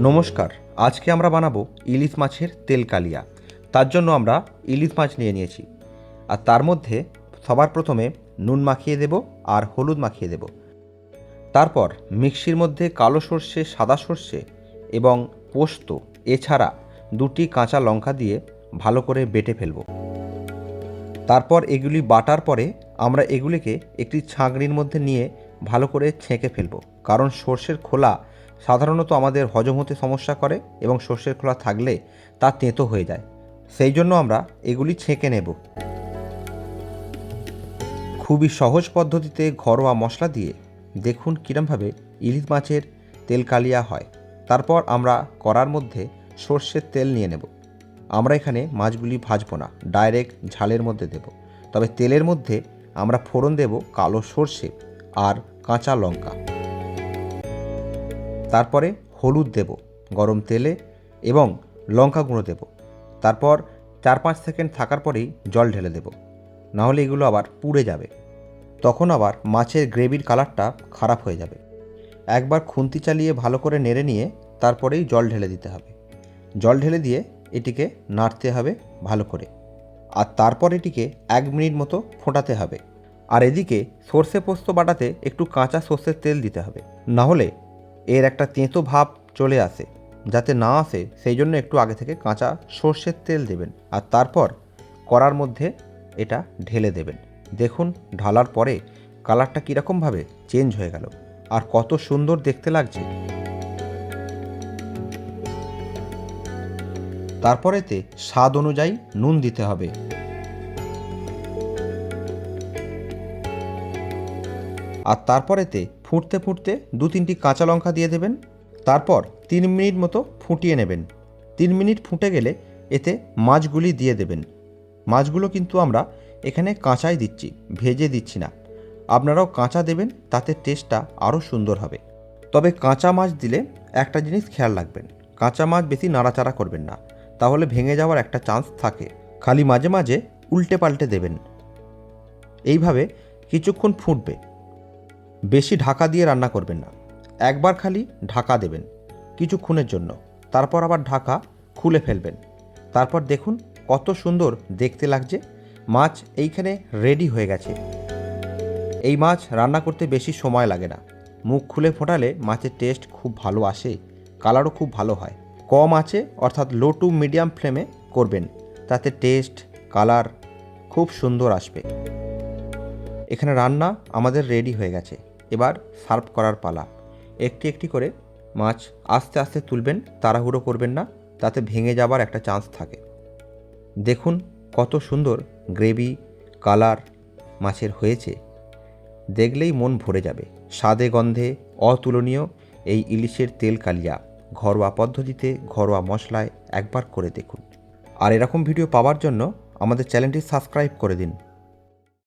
নমস্কার, আজকে আমরা বানাবো ইলিশ মাছের তেল কালিয়া। তার জন্য আমরা ইলিশ মাছ নিয়ে নিয়েছি। আর তার মধ্যে সবার প্রথমে নুন মাখিয়ে দেব আর হলুদ মাখিয়ে দেব। তারপর মিক্সির মধ্যে কালো সর্ষে, সাদা সর্ষে এবং পোস্ত, এছাড়া দুটি কাঁচা লঙ্কা দিয়ে ভালো করে বেটে ফেলব। তারপর এগুলি বাটার পরে আমরা এগুলিকে একটি ছাঁকড়ির মধ্যে নিয়ে ভালো করে ছেঁকে ফেলব। কারণ সর্ষের খোলা সাধারণত আমাদের হজম হতে সমস্যা করে এবং সর্ষের খোলা থাকলে তা তেঁতো হয়ে যায়। সেই জন্য আমরা এগুলি ছেঁকে নেব। খুবই সহজ পদ্ধতিতে ঘরোয়া মশলা দিয়ে দেখুন কীরমভাবে ইলিশ মাছের তেল কালিয়া হয়। তারপর আমরা কড়ার মধ্যে সর্ষের তেল নিয়ে নেব। আমরা এখানে মাছগুলি ভাজবো না, ডাইরেক্ট ঝালের মধ্যে দেব। তবে তেলের মধ্যে আমরা ফোড়ন দেব কালো সর্ষে আর কাঁচা লঙ্কা। তারপরে হলুদ দেব, গরম তেলে এবং লঙ্কা গুঁড়ো দেব। তারপর চার পাঁচ সেকেন্ড থাকার পরেই জল ঢেলে দেব। নাহলে এগুলো আবার পুড়ে যাবে। তখন আবার মাছের গ্রেভির কালারটা খারাপ হয়ে যাবে। একবার খুন্তি চালিয়ে ভালো করে নেড়ে নিয়ে তারপরেই জল ঢেলে দিতে হবে। জল ঢেলে দিয়ে এটিকে নাড়তে হবে ভালো করে। আর তারপর এটিকে এক মিনিট মতো ফোটাতে হবে। আর এদিকে সর্ষে পোস্ত বাটাতে একটু কাঁচা সর্ষের তেল দিতে হবে। না হলে এর একটা তেঁতো ভাব চলে আসে, যাতে না আসে, সেই জন্য একটু আগে থেকে কাঁচা সর্ষের তেল দেবেন আর তারপর কড়ার মধ্যে এটা ঢেলে দেবেন। দেখুন, ঢালার পরে কালারটা কীরকমভাবে চেঞ্জ হয়ে গেল আর কত সুন্দর দেখতে লাগছে। তারপরেতে স্বাদ অনুযায়ী নুন দিতে হবে। আর তারপরেতে ফুটতে ফুটতে দু তিনটি কাঁচা লঙ্কা দিয়ে দেবেন। তারপর তিন মিনিট মতো ফুটিয়ে নেবেন। তিন মিনিট ফুটে গেলে এতে মাছগুলি দিয়ে দেবেন। মাছগুলো কিন্তু আমরা এখানে কাঁচাই দিচ্ছি, ভেজে দিচ্ছি না। আপনারাও কাঁচা দেবেন, তাতে টেস্টটা আরও সুন্দর হবে। তবে কাঁচা মাছ দিলে একটা জিনিস খেয়াল রাখবেন, কাঁচা মাছ বেশি নাড়াচাড়া করবেন না। তাহলে ভেঙে যাওয়ার একটা চান্স থাকে। খালি মাঝে মাঝে উল্টে পাল্টে দেবেন। এইভাবে কিছুক্ষণ ফুটবে। বেশি ঢাকা দিয়ে রান্না করবেন না। একবার খালি ঢাকা দেবেন কিছুক্ষণের জন্য। তারপর আবার ঢাকা খুলে ফেলবেন। তারপর দেখুন কত সুন্দর দেখতে লাগছে। মাছ এইখানে রেডি হয়ে গেছে। এই মাছ রান্না করতে বেশি সময় লাগে না। মুখ খুলে ফোটালে মাছের টেস্ট খুব ভালো আসে কালারও খুব ভালো হয়। কম আছে অর্থাৎ লো টু মিডিয়াম ফ্লেমে করবেন। তাতে টেস্ট কালার খুব সুন্দর আসবে। এখানে রান্না আমাদের রেডি হয়ে গেছে। এবার সার্ভ করার পালা। একটি একটি করে মাছ আস্তে আস্তে তুলবেন, তাড়াহুড়ো করবেন না, তাতে ভেঙে যাবার একটা চান্স থাকে। দেখুন কত সুন্দর গ্রেভি, কালার মাছের হয়েছে। দেখলেই মন ভরে যাবে। স্বাদে গন্ধে অতুলনীয় এই ইলিশের তেল কালিয়া। ঘরোয়া পদ্ধতিতে ঘরোয়া মশলায় একবার করে দেখুন। আর এরকম ভিডিও পাওয়ার জন্য আমাদের চ্যানেলটি সাবস্ক্রাইব করে দিন।